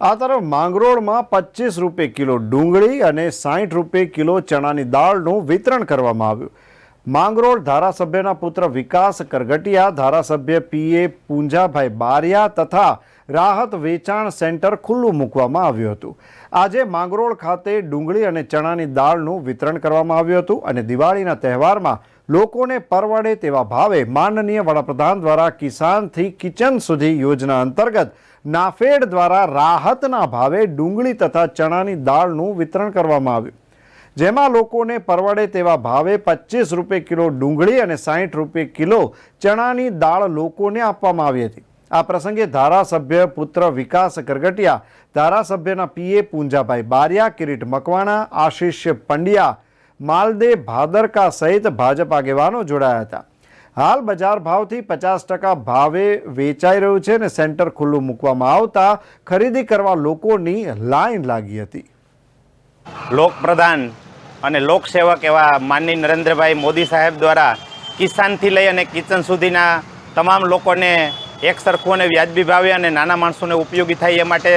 આ તરફ માંગરોળમાં પચીસ રૂપિયે કિલો ડુંગળી અને સાઠ રૂપિયે કિલો ચણાની દાળનું વિતરણ કરવામાં આવ્યું. માંગરોળ ધારાસભ્યના પુત્ર વિકાસ કરગટિયા, ધારાસભ્ય પીએ પૂંજાભાઈ બારિયા તથા રાહત વેચાણ સેન્ટર ખુલ્લું મૂકવામાં આવ્યું હતું. આજે માંગરોળ ખાતે ડુંગળી અને ચણાની દાળનું વિતરણ કરવામાં આવ્યું હતું અને દિવાળીના તહેવારમાં લોકોને પરવડે તેવા ભાવે માનનીય વડાપ્રધાન દ્વારા કિસાનથી કિચન સુધી યોજના અંતર્ગત નાફેડ દ્વારા રાહતના ભાવે ડુંગળી તથા ચણાની દાળનું વિતરણ કરવામાં આવ્યું. જેમાં લોકોને પરવડે તેવા ભાવે પચીસ રૂપિયે કિલો ડુંગળી અને સાઠ રૂપિયે કિલો ચણાની દાળ લોકોને આપવામાં આવી હતી. આ પ્રસંગે ધારાસભ્ય પુત્ર વિકાસ કરગટિયા, ધારાસભ્યના પીએ પૂંજાભાઈ બારિયા, કિરીટ મકવાણા, આશિષ પંડ્યા, માલદે ભાદરકા સહિત ભાજપ આગેવાનો જોડાયા હતા. હાલ બજાર ભાવથી પચાસ ટકા ભાવે વેચાઈ રહ્યું છે અને સેન્ટર ખુલ્લું મૂકવામાં આવતા ખરીદી કરવા લોકોની લાઈન લાગી હતી. લોકપ્રધાન અને લોકસેવક એવા માનની નરેન્દ્રભાઈ મોદી સાહેબ દ્વારા કિસાનથી લઈ અને કિચન સુધીના તમામ લોકોને એક સરખું અને વ્યાજબી ભાવે અને નાના માણસોને ઉપયોગી થાય એ માટે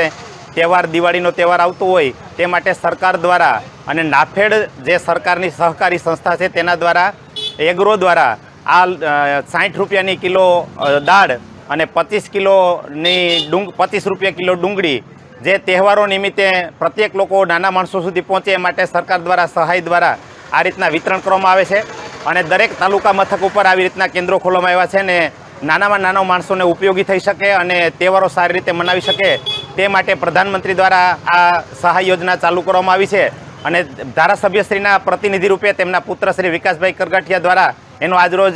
તહેવાર, દિવાળીનો તહેવાર આવતો હોય તે માટે સરકાર દ્વારા અને નાફેડ જે સરકારની સહકારી સંસ્થા છે તેના દ્વારા, એગ્રો દ્વારા આ સાઠ રૂપિયાની કિલો દાળ અને પચીસ કિલોની ડુંગ, પચીસ રૂપિયા કિલો ડુંગળી, જે તહેવારો નિમિત્તે પ્રત્યેક લોકો નાના માણસો સુધી પહોંચે એ માટે સરકાર દ્વારા, સહાય દ્વારા આ રીતના વિતરણ કરવામાં આવે છે. અને દરેક તાલુકા મથક ઉપર આવી રીતના કેન્દ્રો ખોલવામાં આવ્યા છે ને નાનામાં નાના માણસોને ઉપયોગી થઈ શકે અને તહેવારો સારી રીતે મનાવી શકે તે માટે પ્રધાનમંત્રી દ્વારા આ સહાય યોજના ચાલુ કરવામાં આવી છે. અને ધારાસભ્યશ્રીના પ્રતિનિધિ રૂપે તેમના પુત્ર શ્રી વિકાસભાઈ કરગઠિયા દ્વારા એનું આજરોજ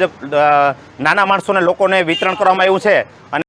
નાના માણસોને લોકોને વિતરણ કરવામાં આવ્યું છે. અને